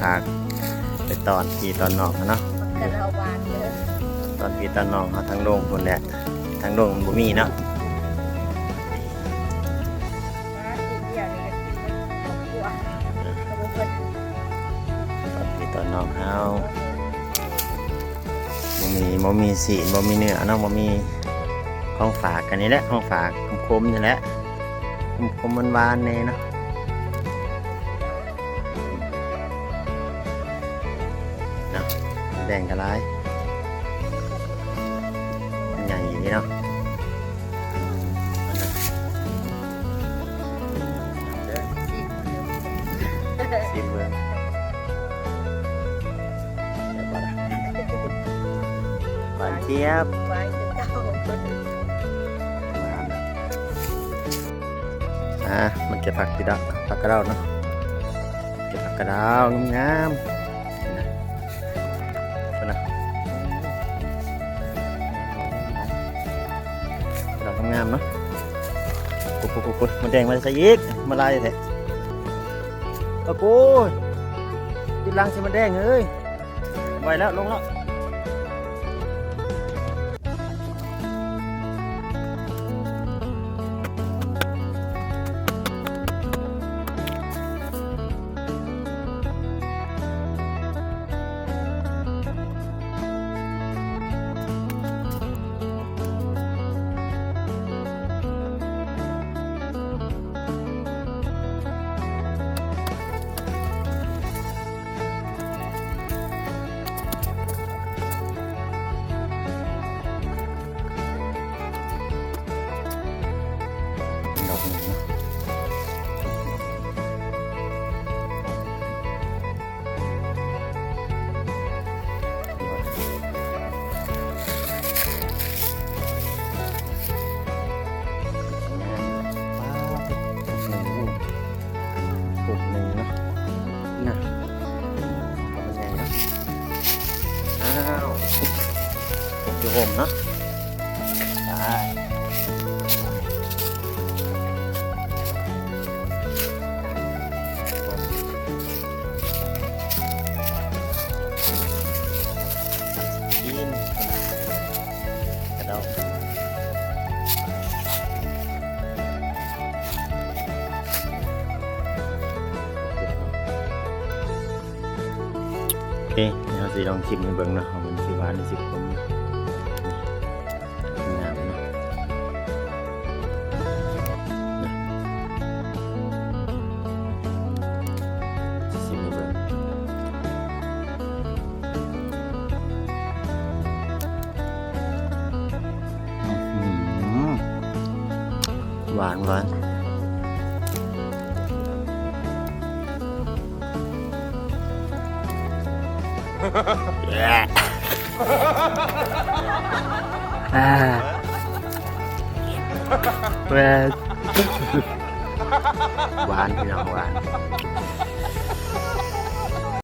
ผักไปตอนพี่ตอนน้องเขาเนาะกระเราหวานเลยตอนพี่ตอนน้องเขาทางโด่งคนแหละทางโด่งมันบ่มีเนาะนะกินเดียวนี่ก็กินไม่ครอบครัวกระบุกเพิ่นตอนพี่ตอนน้องเขาบ่มีบ่มีสีบ่มีเนื้อเนาะบ่มีของฝากกันนี่แหละของฝากคมๆนี่แหละคมๆหวานๆแน่เนาะ นะแดงกระไรมันใหญ่อย่างนี้เนาะอันนั้นสิเมืองเดี๋ยวก่อนนะหวานเจี๊ยบหวานเก่าเพิ่นอะมันเก็บผักติดอะผักกระเดาเนาะเก็บผักกระเดาวงามามเนาะปุ๊บปุ๊บปุ๊บมันแดงมาใส่อีกมาลายแท้โอ้โหติดลังสิมันแดงเฮ้ยไวแล้วลงแล้ว หนึ่งเนาะน่ะเอาไปใหญ่เนาะอ้าวปลูกอยู่ห่มเนาะได้กินกระดอง เคเราสิลองชิมให้เบิ่งเนาะว่ามันสิหวานหรือสิขมงามเนาะชิมให้เบิ่งหวานหวาน แย่อ่าแ